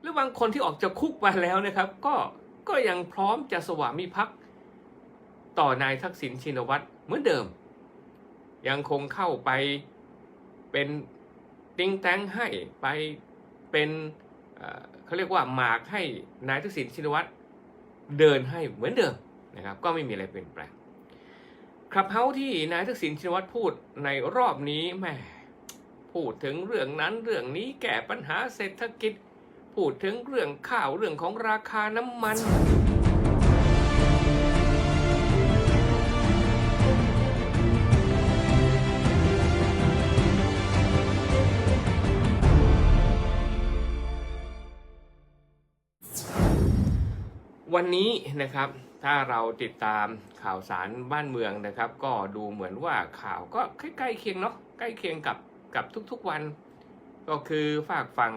หรือบางคนที่ออกจากคุกมาแล้วนะครับ ก็ก็ยังพร้อมจะสวามิภักดิ์ต่อนายทักษิณชินวัตรเหมือนเดิม ยังคงเข้าไปเป็นติงแตงให้ไปเป็นเขาเรียกว่าหมากให้นายทักษิณชินวัตรเดินให้เหมือนเดิมนะครับ ก็ไม่มีอะไรเปลี่ยนแปลงครับเฮาที่นายทักษิณชินวัตรพูดในรอบนี้แม่พูดถึงเรื่องนั้นเรื่องนี้แก้ปัญหาเศรษฐกิจ พูดถึงเรื่องข้าวเรื่องของราคาน้ำมัน วันนี้นะครับถ้าเราติดตามข่าวสารบ้านเมืองนะครับ ก็ดูเหมือนว่าข่าวก็ใกล้ๆเคียงเนาะใกล้เคียงกับกับทุกๆวัน ก็คือฝากฝั่ง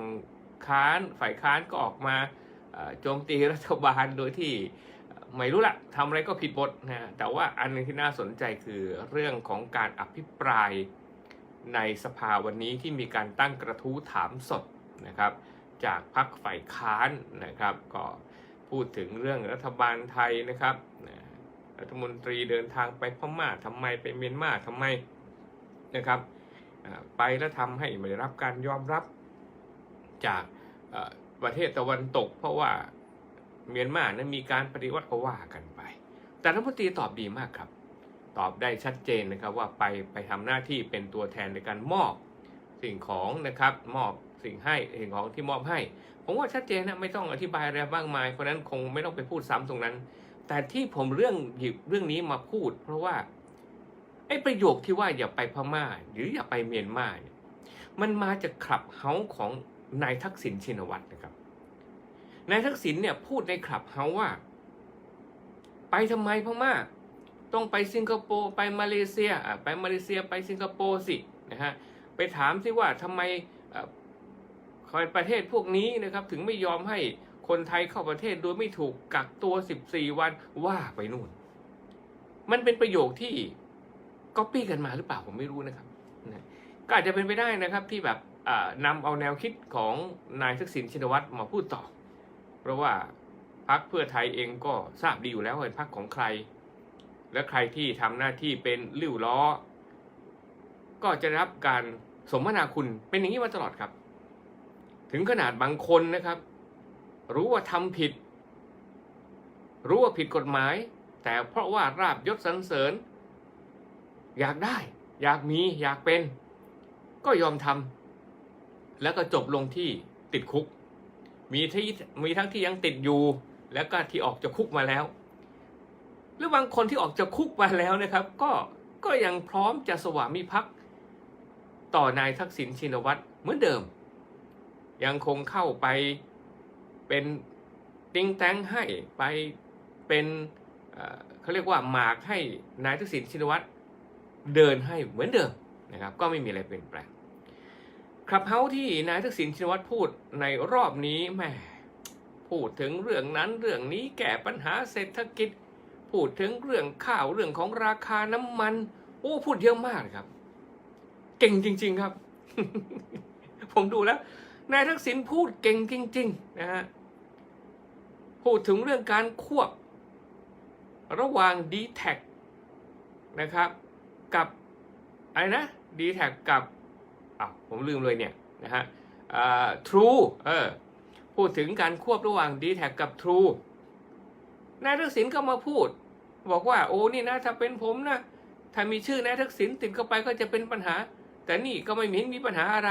ค้านฝ่ายค้านก็ออกมาโจมตีรัฐบาลโดยที่ไม่รู้ละทำอะไรก็ผิดบทนะแต่ว่าอันหนึงที่น่าสนใจคือเรื่องของการอภิปรายในสภาวันนี้ที่มีการตั้งกระทู้ถามสดนะครับ จากพรรคฝ่ายค้านนะครับ ก็พูดถึงเรื่องรัฐบาลไทยนะครับรัฐมนตรีเดินทางไปพม่าทำไมไปเมียนมาทำไมนะครับไปแล้วทำให้ไม่ได้รับการยอมรับ จากประเทศตะวันตก เพราะว่าเมียนมานั้นมีการปฏิวัติก็ว่ากันไป แต่รัฐมนตรีตอบดีมากครับ ตอบได้ชัดเจนนะครับว่าไปไปทำหน้าที่เป็นตัวแทนในการมอบสิ่งของนะครับมอบสิ่งให้สิ่งของที่มอบให้ ผมว่าชัดเจนนะไม่ต้องอธิบายอะไรมากมาย เพราะนั้นคงไม่ต้องไปพูดซ้ำตรงนั้น แต่ที่ผมเรื่องหยิบเรื่องนี้มาพูด เพราะว่าไอ้ประโยคที่ว่าอย่าไปพม่า หรืออย่าไปเมียนมาเนี่ยมันมาจากคลับเฮาของ นายทักษิณชินวัตรนะครับ นายทักษิณเนี่ยพูดในคลับเฮาว่า ไปทำไมพม่าต้องไปสิงคโปร์ไปมาเลเซียอะไปมาเลเซียไปสิงคโปร์สินะฮะไปถามสิว่าทำไมอ่อคอยประเทศพวกนี้นะครับ ถึงไม่ยอมให้คนไทยเข้าประเทศโดยไม่ถูกกักตัว 14 วันว่าไปนู่น มันเป็นประโยคที่ก๊อปปี้กันมาหรือเปล่าผมไม่รู้นะครับนะก็อาจจะเป็นไปได้นะครับที่แบบ นำเอาแนวคิดของนายทักษิณชินวัตรมาพูดต่อ เพราะว่าพรรคเพื่อไทยเองก็ทราบดีอยู่แล้วว่าเป็นพรรคของใคร และใครที่ทำหน้าที่เป็นลิ้วล้อ ก็จะรับการสมนาคุณเป็นอย่างนี้มาตลอดครับ ถึงขนาดบางคนนะครับ รู้ว่าทำผิด รู้ว่าผิดกฎหมาย แต่เพราะว่าราบยศสรรเสริญ อยากได้ อยากมีอยากเป็น ก็ยอมทำ แล้วก็จบลงที่ติดคุก มีที่มีทั้งที่ยังติดอยู่ แล้วก็ที่ออกจากคุกมาแล้ว หรือบางคนที่ออกจากคุกมาแล้วนะครับ ก็ก็ยังพร้อมจะสวามิภักดิ์ต่อนายทักษิณชินวัตรเหมือนเดิม ยังคงเข้าไปเป็นติงแตงให้ไปเป็นเอ่อเขาเรียกว่าหมากให้นายทักษิณชินวัตรเดินให้เหมือนเดิมนะครับ ก็ไม่มีอะไรเปลี่ยนแปลง ครับเฮาที่นายทักษิณชินวัตรพูดในรอบนี้แม่พูดถึงเรื่องนั้นเรื่องนี้แก้ปัญหาเศรษฐกิจ พูดถึงเรื่องข้าวเรื่องของราคาน้ำมัน โอ้พูดเยอะมากครับ เก่งจริง ๆครับ ผมดูแล้ว นายทักษิณพูดเก่งจริง ๆ นะฮะพูดถึงเรื่องการควบ ระหว่าง d t แทนะครับ กับอะไรนะ d t แทกับ อ้าวผมลืมเลยเนี่ยนะฮะทรูเออพูดถึงการควบระหว่าง d t แทกับ True นายทักษิณก็มาพูด บอกว่าโอ้นี่นะถ้าเป็นผมนะ ถ้ามีชื่อนายทักษิณติดเข้าไปก็จะเป็นปัญหา แต่นี่ก็ไม่เห็นมีปัญหาอะไร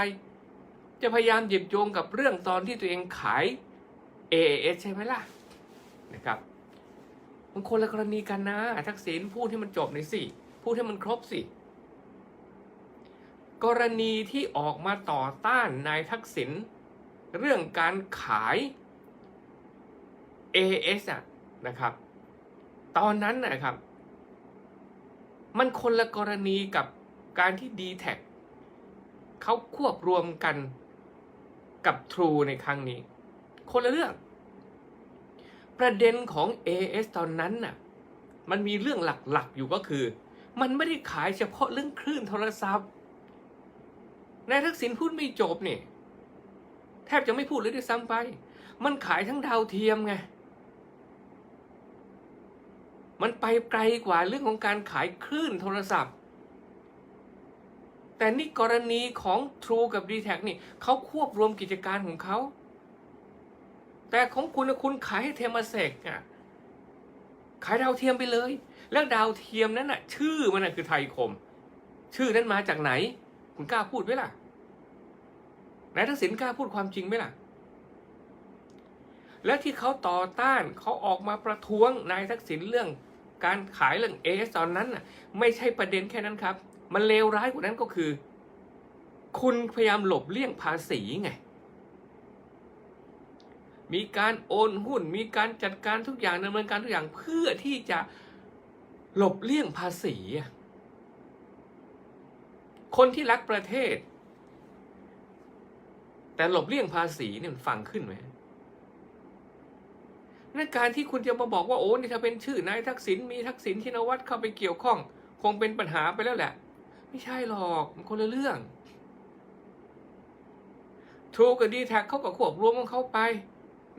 จะพยายามหยิบโยงกับเรื่องตอนที่ตัวเองขาย AAS ใช่ไหมล่ะนะครับมันคนละกรณีกันนะ ทักษิณพูดให้มันจบหน่อยสิ พูดให้มันครบสิ กรณีที่ออกมาต่อต้านนายทักษิณเรื่องการขาย AS อะนะครับ ตอนนั้นนะครับ มันคนละกรณีกับการที่ d t แทเขาควบรวมกันกับ True ในครั้งนี้ คนละเรื่อง ประเด็นของ AS ตอนนั้นน่ะ มันมีเรื่องหลักๆอยู่ก็คือ มันไม่ได้ขายเฉพาะเรื่องคลื่นโทรศัพท์ นายทักษิณพูดไม่จบเนี่ยแทบจะไม่พูดเลยด้วยซ้ำไป มันขายทั้งดาวเทียมไง มันไปไกลกว่าเรื่องของการขายคลื่นโทรศัพท์ แต่นี่กรณีของ True กับ d t แทนี่เขาควบรวมกิจการของเขา แต่ของคุณคุณขายให้เทมเซกอะขายดาวเทียมไปเลย แล้วดาวเทียมนั้นน่ะ ชื่อมันน่ะคือไทยคม ชื่อนั้นมาจากไหน คุณกล้าพูดไหมล่ะ นายทักษิณกล้าพูดความจริงไหมล่ะ และที่เขาต่อต้านเขาออกมาประท้วงนายทักษิณเรื่อง การขายเรื่องเอสตอนนั้นน่ะ ไม่ใช่ประเด็นแค่นั้นครับ มันเลวร้ายกว่านั้นก็คือ คุณพยายามหลบเลี่ยงภาษีไง มีการโอนหุ้น มีการจัดการทุกอย่างดำเนินการทุกอย่างเพื่อที่จะหลบเลี่ยงภาษี คนที่รักประเทศ แต่หลบเลี่ยงภาษีเนี่ยมันฟังขึ้นไหมนั่นการที่คุณจะมาบอกว่าโอ้นี่ถ้าเป็นชื่อนายทักษิณมีทักษิณชินวัตรเข้าไปเกี่ยวข้อง คงเป็นปัญหาไปแล้วแหละ ไม่ใช่หรอกมันคนละเรื่องทูกับดีแท็กเขาก็ควบรวมของเขาไป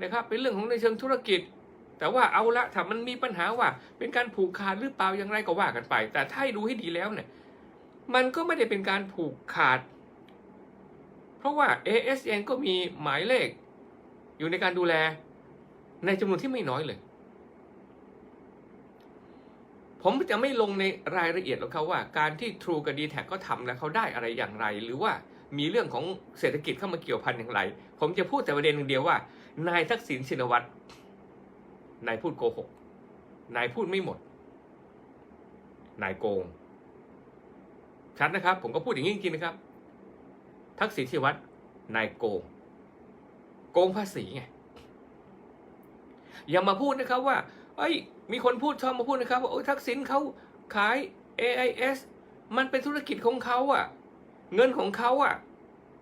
นะครับเป็นเรื่องของในเชิงธุรกิจ แต่ว่าเอาละถ้ามันมีปัญหาว่า เป็นการผูกขาดหรือเปล่าอย่างไรก็ว่ากันไป แต่ถ้าดูให้ดีแล้วเนี่ย มันก็ไม่ได้เป็นการผูกขาด เพราะว่า ASN ก็มีหมายเลข อยู่ในการดูแลในจำนวนที่ไม่น้อยเลย ผมจะไม่ลงในรายละเอียดหรอกครับว่า การที่ True กับ d t แทก็ทำแล้วเขาได้อะไรอย่างไร หรือว่ามีเรื่องของเศรษฐกิจเข้ามาเกี่ยวพันอย่างไร ผมจะพูดแต่ประเด็นหนึ่งเดียวว่า นายทักษิณชินวัตรนายพูดโกหก นายพูดไม่หมด นายโกงชัดนะครับ ผมก็พูดอย่างนี้จริงๆนะครับ ทักษิณชินวัตรนายโกง โกงภาษีไงอย่ามาพูดนะครับว่าเอ้ย มีคนพูดชอบมาพูดนะครับ ว่าโอ้ทักษิณเขาขาย AIS มันเป็นธุรกิจของเขาอะเงินของเขาอะ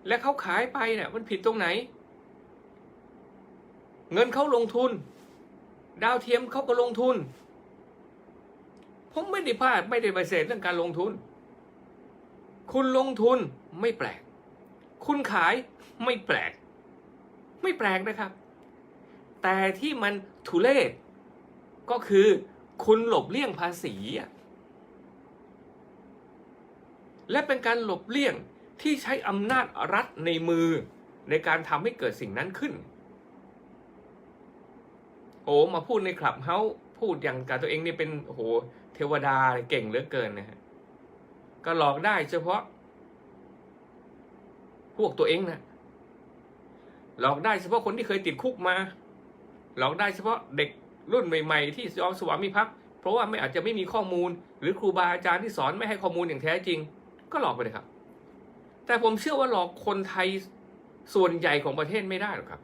และเขาขายไปเนี่ยมันผิดตรงไหน เงินเขาลงทุน ดาวเทียมเขาก็ลงทุน ผมไม่ได้พลาดไม่ได้ปฏิเสธเรื่องการลงทุน คุณลงทุนไม่แปลก คุณขายไม่แปลก ไม่แปลกนะครับ แต่ที่มันทุเลศก็คือคุณหลบเลี่ยงภาษี และเป็นการหลบเลี่ยงที่ใช้อำนาจรัฐในมือในการทำให้เกิดสิ่งนั้นขึ้น โอ้มาพูดในคลับเฮาพูดอย่างกับตัวเองนี่เป็นโอ้โหเทวดาเก่งเหลือเกินนะฮะก็หลอกได้เฉพาะ พวกตัวเองนะหลอกได้เฉพาะคนที่เคยติดคุกมา หลอกได้เฉพาะเด็กรุ่นใหม่ ๆ ที่ยอมสวามิภักดิ์เพราะว่าไม่อาจจะไม่มีข้อมูล หรือครูบาอาจารย์ที่สอนไม่ให้ข้อมูลอย่างแท้จริง ก็หลอกไปเลยครับ แต่ผมเชื่อว่าหลอกคนไทยส่วนใหญ่ของประเทศไม่ได้หรอกครับ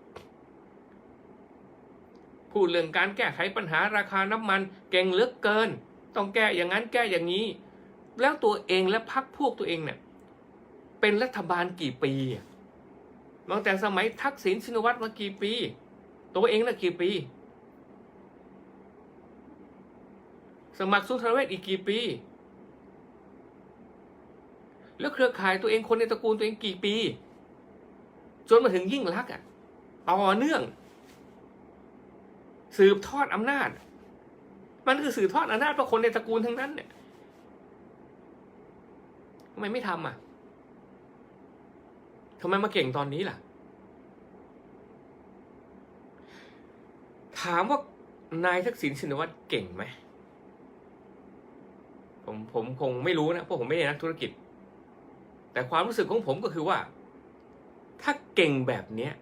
พูดเรื่องการแก้ไขปัญหาราคาน้ำมันเก่งเลือเกิน ต้องแก้อย่างนั้นแก้อย่างนี้ แล้วตัวเองและพักพวกตัวเองเนี่ย เป็นรัฐบาลกี่ปีตั้งแต่สมัยทักษิณชินวัตรมากี่ปี ตัวเองน่ะกี่ปี สมัครสุนทรเวชอีกกี่ปี แล้วเครือข่ายตัวเองคนในตระกูลตัวเองกี่ปี จนมาถึงยิ่งลักษณ์อะต่อเนื่อง สืบทอดอำนาจ มันคือสืบทอดอำนาจเพราะคนในตระกูลทั้งนั้นเนี่ยทำไมไม่ทำอะ ทำไมมาเก่งตอนนี้ล่ะ ถามว่านายทักษิณชินวัตรเก่งไหมผมผมคงไม่รู้นะเพราะผมไม่ใช่นักธุรกิจ แต่ความรู้สึกของผมก็คือว่า ถ้าเก่งแบบเนี้ย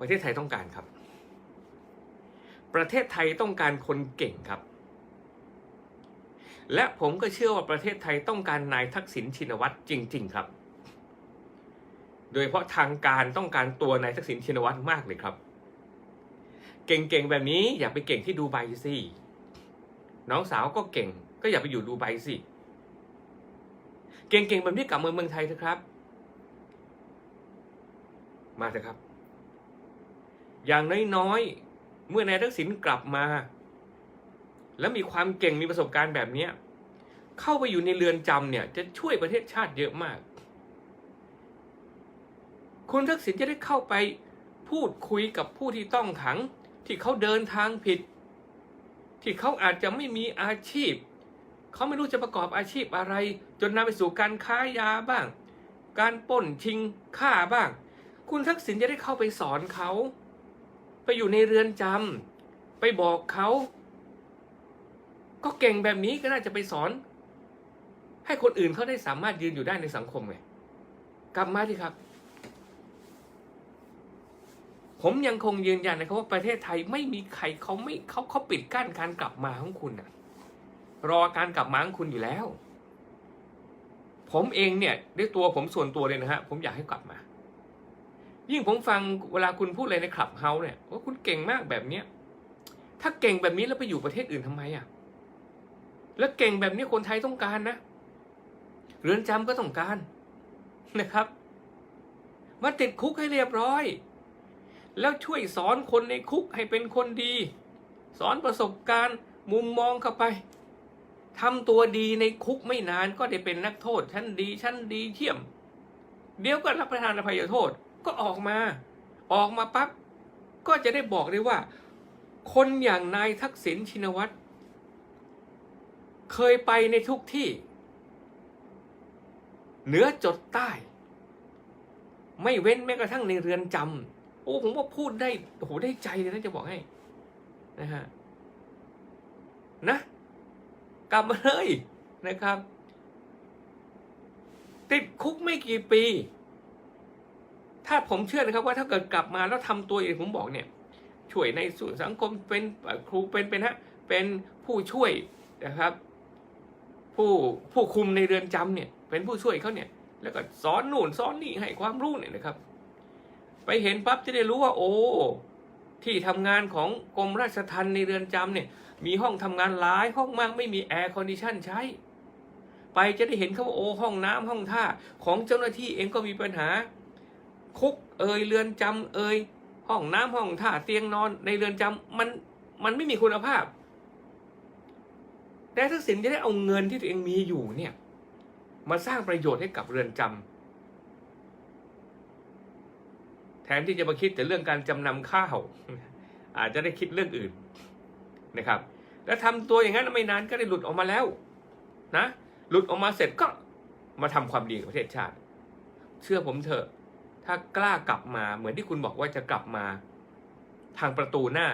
ประเทศไทยต้องการครับ ประเทศไทยต้องการคนเก่งครับ และผมก็เชื่อว่าประเทศไทยต้องการนายทักษิณชินวัตรจริง ๆ ครับ โดยเฉพาะทางการต้องการตัวนายทักษิณชินวัตรมากเลยครับ เก่งๆแบบนี้อย่าไปเก่งที่ดูไบสิน้องสาวก็เก่ง ก็อย่าไปอยู่ดูไบสิเก่งๆแบบนี้กลับเมืองเมืองไทยเถอะครับ มาเถอะครับ อย่างน้อยๆเมื่อนายทักษิณกลับมา แล้วมีความเก่งมีประสบการณ์แบบเนี้ยเข้าไปอยู่ในเรือนจำเนี่ย จะช่วยประเทศชาติเยอะมาก คุณทักษิณจะได้เข้าไปพูดคุยกับผู้ที่ต้องขัง ที่เขาเดินทางผิด ที่เขาอาจจะไม่มีอาชีพ เขาไม่รู้จะประกอบอาชีพอะไร จนนำไปสู่การค้ายาบ้าง การป้นชิงฆ่าบ้าง คุณทักษิณจะได้เข้าไปสอนเขา ไปอยู่ในเรือนจำไปบอกเขา ก็เก่งแบบนี้ก็น่าจะไปสอน ให้คนอื่นเขาได้สามารถยืนอยู่ได้ในสังคมไงกลับมาที่ครับ ผมยังคงยืนยันนะครับว่าประเทศไทยไม่มีใครเขาไม่เขาเขาปิดกั้นการกลับมาของคุณอะรอการกลับมาของคุณอยู่แล้ว ผมเองเนี่ยด้วยตัวผมส่วนตัวเลยนะฮะผมอยากให้กลับมา ยิ่งผมฟังเวลาคุณพูดอะไรในคลับเฮาส์เนี่ยว่าคุณเก่งมากแบบเนี้ยถ้าเก่งแบบนี้แล้วไปอยู่ประเทศอื่นทำไมอะ แล้วเก่งแบบนี้คนไทยต้องการนะ เรือนจำก็ต้องการนะครับ มาติดคุกให้เรียบร้อย แล้วช่วยสอนคนในคุกให้เป็นคนดี สอนประสบการณ์มุมมองเข้าไปทำตัวดีในคุกไม่นานก็ได้เป็นนักโทษชั้นดีชั้นดีเที่ยม เดี๋ยวก็รับประทานอภัยโทษก็ออกมา ออกมาปั๊บก็จะได้บอกได้ว่า คนอย่างนายทักษิณชินวัตร เคยไปในทุกที่ เหนือจดใต้ ไม่เว้นแม้กระทั่งในเรือนจำโอ้ผมว่าพูดได้โอ้โหได้ใจเลยนะจะบอกให้นะฮะนะ กลับมาเลยนะครับ ติดคุกไม่กี่ปี ถ้าผมเชื่อนะครับว่าถ้าเกิดกลับมาแล้วทำตัวอย่างผมบอกเนี่ย ช่วยในส่วนสังคมเป็นครูเป็นเป็นฮะเป็นผู้ช่วยนะครับ ผู้ผู้คุมในเรือนจำเนี่ย เป็นผู้ช่วยเขาเนี่ย แล้วก็สอนนู่นสอนนี่ให้ความรู้เนี่ยนะครับ ไปเห็นปั๊บจะได้รู้ว่า โอ้ที่ทำงานของกรมราชทัณฑ์ในเรือนจำเนี่ย มีห้องทำงานหลายห้องมากไม่มีแอร์คอนดิชันใช้ ไปจะได้เห็นเขาว่าโอ้ห้องน้ำห้องท่าของเจ้าหน้าที่เองก็มีปัญหา คุกเอยเรือนจำเอยห้องน้ำห้องท่าเตียงนอนในเรือนจำมันมันไม่มีคุณภาพ แต่ทักษิณจะได้เอาเงินที่ตัวเองมีอยู่เนี่ย มาสร้างประโยชน์ให้กับเรือนจำแทนที่จะมาคิดแต่เรื่องการจำนำข้าว อาจจะได้คิดเรื่องอื่นนะครับ แล้วทำตัวอย่างนั้นไม่นานก็ได้หลุดออกมาแล้วนะหลุดออกมาเสร็จก็มาทำความดีกับประเทศชาติ เชื่อผมเถอะ ถ้ากล้ากลับมาเหมือนที่คุณบอกว่าจะกลับมา ทางประตูหน้า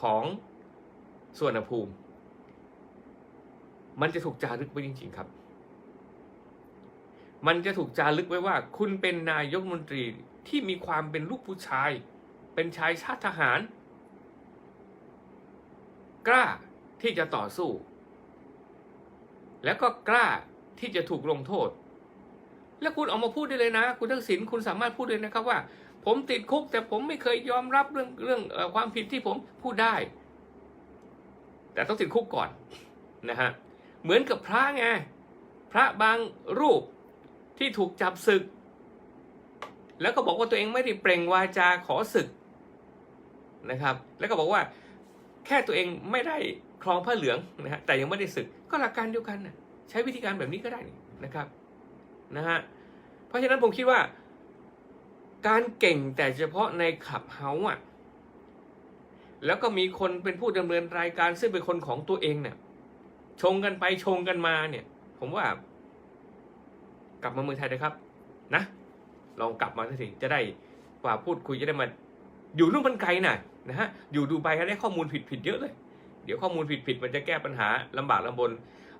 ของ ส่วนภูมิ มันจะถูกจารึกไว้จริง ๆ ครับ มันจะถูกจารึกไว้ว่า คุณเป็นนายกรัฐมนตรีที่มีความเป็นลูกผู้ชาย เป็นชายชาติทหาร กล้าที่จะต่อสู้ แล้วก็กล้าที่จะถูกลงโทษ แล้วคุณออกมาพูดได้เลยนะ คุณทักษิณคุณสามารถพูดเลยนะครับว่า ผมติดคุกแต่ผมไม่เคยยอมรับเรื่องเรื่องความผิดที่ผมพูดได้ แต่ต้องติดคุกก่อนนะฮะเหมือนกับพระไงพระบางรูปที่ถูกจับศึก แล้วก็บอกว่าตัวเองไม่ได้เปล่งวาจาขอศึกนะครับ แล้วก็บอกว่าแค่ตัวเองไม่ได้ครองผ้าเหลืองนะฮะแต่ยังไม่ได้ศึกก็หลักการเดียวกันนะใช้วิธีการแบบนี้ก็ได้นะครับนะฮะเพราะฉะนั้นผมคิดว่า การเก่งแต่เฉพาะในขับเฮาส์อะ แล้วก็มีคนเป็นผู้ดำเนินรายการซึ่งเป็นคนของตัวเองเนี่ย ชงกันไปชงกันมาเนี่ย ผมว่า กลับมาเมืองไทยนะครับ นะ ลองกลับมาสักทีจะได้กว่าพูดคุยจะได้มาอยู่นู่นมันไกลน่ะนะฮะอยู่ดูไบได้ข้อมูลผิดผิดๆเยอะเลย เดี๋ยวข้อมูลผิดผิดๆมันจะแก้ปัญหาลำบากลำบน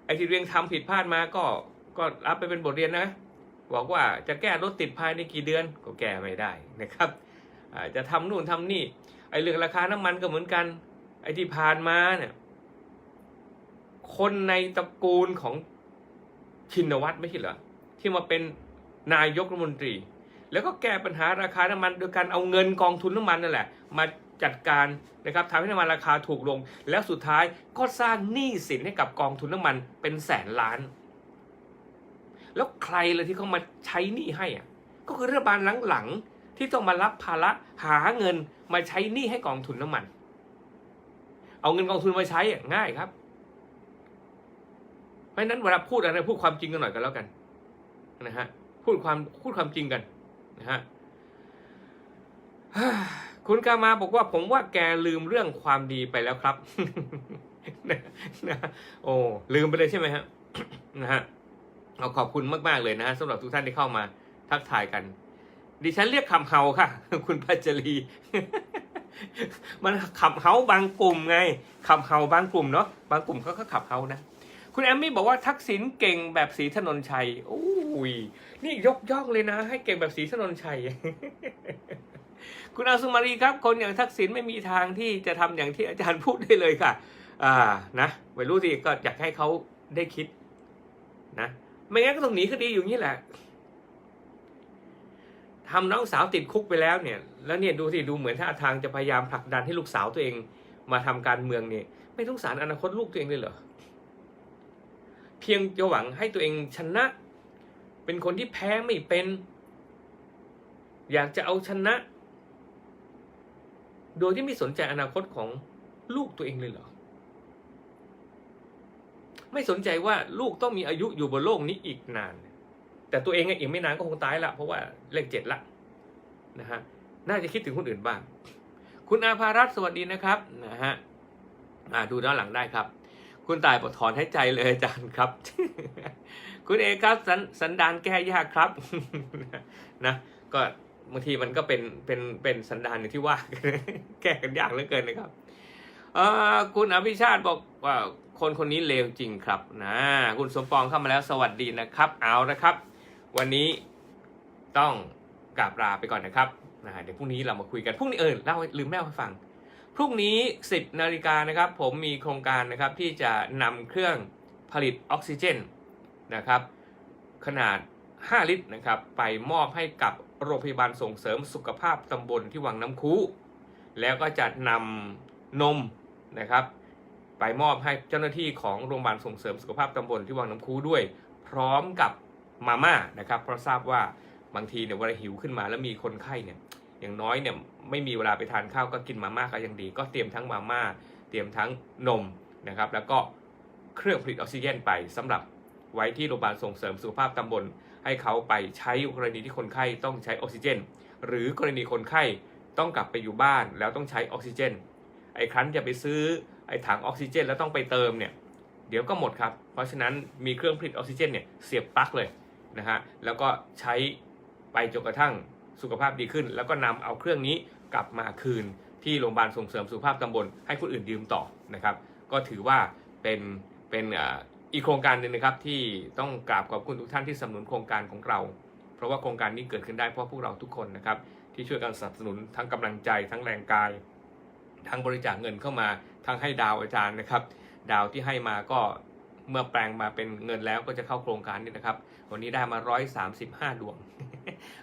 ไอ้ที่เรียงทำผิดพลาดมาก็ก็รับไปเป็นบทเรียนนะบอกว่าจะแก้รถติดภายในกี่เดือนก็แก้ไม่ได้นะครับอาจะทำนู่นทำนี่ อ้เรื่องราคาน้ำมันก็เหมือนกัน ไอ้ที่ผ่านมาเนี่ย คนในตระกูลของชินวัตรไม่ใช่เหรอที่มาเป็นนายกรัฐมนตรี แล้วก็แก้ปัญหาราคาน้ำมันโดยการเอาเงินกองทุนน้ำมันนั่นแหละ มาจัดการนะครับทำให้น้ำมันราคาถูกลง แล้วสุดท้ายก็สร้างหนี้สินให้กับกองทุนน้ำมันเป็นแสนล้าน แล้วใครเลยที่เขามาใช้หนี้ให้อะก็คือรัฐบาลหลังๆ ที่ต้องมารับภาระหาเงินมาใช้หนี้ให้กองทุนน้ำมัน เอาเงินกองทุนมาใช้อะง่ายครับ เพราะฉะนั้นเวลาพูดอะไรพูดความจริงกันหน่อยกันแล้วกันนะฮะพูดความพูดความจริงกันนะฮะคุณกามาบอกว่าผมว่าแกลืมเรื่องความดีไปแล้วครับนะนะโอ้ลืมไปเลยใช่ไหมฮะนะฮะเอาขอบคุณมาก ๆ เลยนะฮะสำหรับทุกท่านที่เข้ามาทักทายกัน ดิฉันเรียกคำเฮาค่ะ คุณพัชรี มันขับเฮาบางกลุ่มไงขับเฮาบางกลุ่มเนาะบางกลุ่มเขาก็ขับเฮานะคุณแอมมี่บอกว่าทักษิณเก่งแบบสีถนนชัยโอ้ยนี่ยกย่องเลยนะ ให้เก่งแบบสีถนนชัยคุณอาสุมารีครับ คนอย่างทักษิณไม่มีทางที่จะทำอย่างที่อาจารย์พูดได้เลยค่ะ อ่านะไม่รู้สิก็อยากให้เขาได้คิดนะ ไม่งั้นก็ต้องหนีคดีอยู่นี้แหละ ทำน้องสาวติดคุกไปแล้วเนี่ย แล้วเนี่ยดูสิดูเหมือนท่าทางจะพยายามผลักดันให้ลูกสาวตัวเองมาทำการเมืองเนี่ย ไม่ต้องสารอนาคตลูกตัวเองเลยเหรอเพียงจะหวังให้ตัวเองชนะ เป็นคนที่แพ้ไม่เป็น อยากจะเอาชนะ โดยที่ไม่สนใจอนาคตของลูกตัวเองเลยเหรอไม่สนใจว่าลูกต้องมีอายุอยู่บนโลกนี้อีกนาน แต่ตัวเองอะอีกไม่นานก็คงตายละเพราะว่าเลขเจ็ดละนะฮะน่าจะคิดถึงคนอื่นบ้าง คุณอาภารัตสวัสดีนะครับนะฮะอ่าดูด้านหลังได้ครับ คุณตายปลดถอนให้ใจเลยอาจารย์ครับ คุณเอครับสนสันดานแก้ยากครับนะก็บางทีมันก็เป็นเป็นเป็นสันดานอย่างที่ว่าแก้กันยากเหลือเกินนะครับเออคุณอภิชาติบอกว่าคนคนนี้เลวจริงครับนะคุณสมปองเข้ามาแล้วสวัสดีนะครับ เอานะครับ วันนี้ต้องกราบลาไปก่อนนะครับนะเดี๋ยวพรุ่งนี้เรามาคุยกันพรุ่งนี้เออเล่าลืมเล่าให้ฟังพรุ่งนี้ 10นาฬิกานะครับ ผมมีโครงการนะครับที่จะนำเครื่องผลิตออกซิเจนนะครับ ขนาด 5 ลิตรนะครับ ไปมอบให้กับโรงพยาบาลส่งเสริมสุขภาพตำบลที่วังน้ำคูแล้วก็จะนำนมนะครับ ไปมอบให้เจ้าหน้าที่ของโรงพยาบาลส่งเสริมสุขภาพตำบลที่วังน้ำคูด้วย พร้อมกับ มาม่านะครับ เพราะทราบว่าบางทีเนี่ยเวลาหิวขึ้นมาแล้วมีคนไข้เนี่ยอย่างน้อยเนี่ยไม่มีเวลาไปทานข้าวก็กินมาม่าก็ยังดี ก็เตรียมทั้งมาม่าเตรียมทั้งนมนะครับ แล้วก็เครื่องผลิตออกซิเจนไปสำหรับไว้ที่โรงพยาบาลส่งเสริมสุขภาพตำบล ให้เขาไปใช้กรณีที่คนไข้ต้องใช้ออกซิเจน หรือกรณีคนไข้ต้องกลับไปอยู่บ้านแล้วต้องใช้ออกซิเจน ไอ้ครั้นจะไปซื้อไอ้ถังออกซิเจน แล้วต้องไปเติมเนี่ยเดี๋ยวก็หมดครับ เพราะฉะนั้นมีเครื่องผลิตออกซิเจนเนี่ยเสียบปลั๊กเลย นะฮะแล้วก็ใช้ไปจนกระทั่งสุขภาพดีขึ้น แล้วก็นำเอาเครื่องนี้กลับมาคืนที่โรงพยาบาลส่งเสริมสุขภาพตำบลให้คนอื่นยืมต่อนะครับ ก็ถือว่าเป็นเป็นอีกโครงการหนึ่งนะครับที่ต้องกราบขอบคุณทุกท่านที่สนับสนุนโครงการของเรา เพราะว่าโครงการนี้เกิดขึ้นได้เพราะพวกเราทุกคนนะครับที่ช่วยกันสนับสนุนทั้งกำลังใจ ทั้งแรงกาย ทั้งบริจาคเงินเข้ามา ทั้งให้ดาวอาจารย์นะครับ ดาวที่ให้มาก็ เมื่อแปลงมาเป็นเงินแล้วก็จะเข้าโครงการนี้นะครับ วันนี้ได้มา 135 ดวง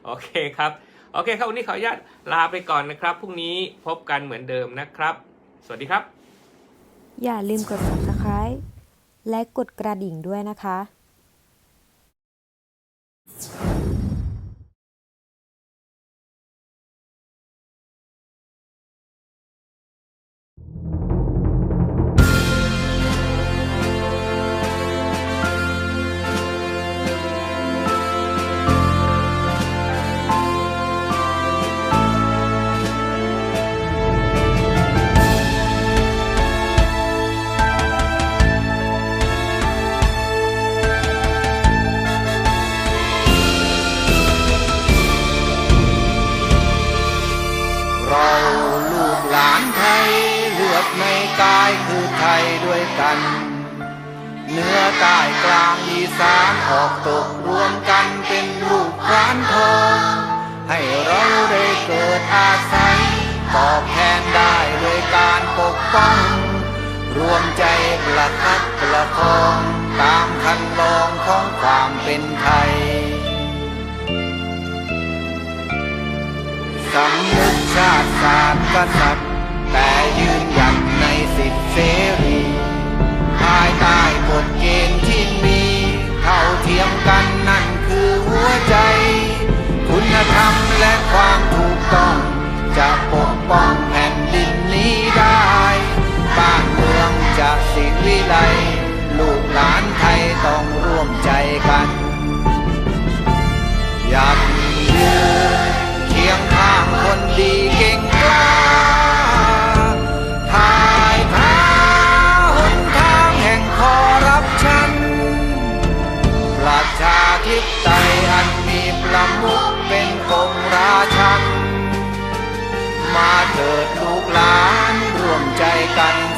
โอเคครับ โอเคครับ วันนี้ขออนุญาตลาไปก่อนนะครับ พรุ่งนี้พบกันเหมือนเดิมนะครับ สวัสดีครับ อย่าลืมกด subscribe และกดกระดิ่งด้วยนะคะ ใต้กลางอีสานออกตกรวมกันเป็นลูกพรานทองให้เราได้เกิดอาศัยตอบแทนได้โดยการปกป้อง รวมใจประคับประคองตามคันลองของความเป็นไทยสำนึกชาติศาสตร์กษัตริย์แต่ยืนหยัดในสิทธิเสรี ภายใต้กฎเกณฑ์ที่มี เท่าเทียมกันนั่นคือหัวใจ คุณธรรมและความถูกต้อง จะปกป้องแผ่นดินนี้ได้ บ้านเมืองจะสิริไลลูกหลานไทยต้องร่วมใจกัน อยากมีเยืนเคียงข้างคนดีเก่งกล้า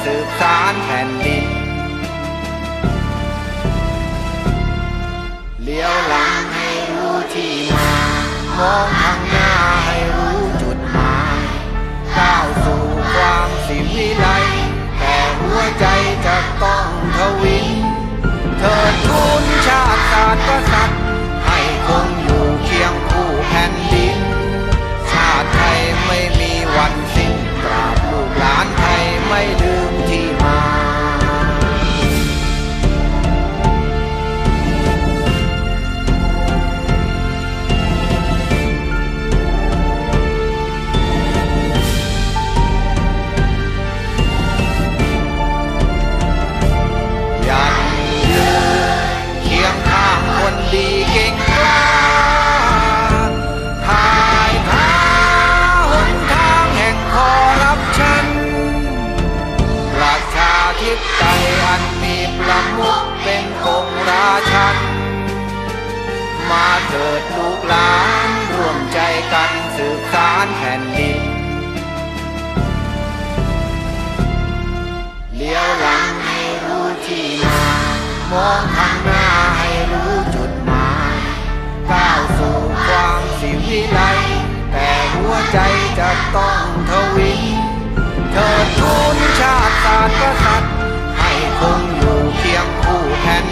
สืบสารแผ่นดิน เลี้ยวหลังให้รู้ที่มามองข้างหน้าให้รู้จุดหมายก้าวสู่ความสิวิไลแต่หัวใจจะต้องทวินเถิดทูนชาติศาสตร์กษัตริย์ มองข้างหน้าให้รู้จุดหมายก้าวสู่ความสิวิไลแต่หัวใจจะต้องทวินเธอทูนชาติศาสตร์กษัตริย์ให้คงอยู่เคียงคู่แผ่น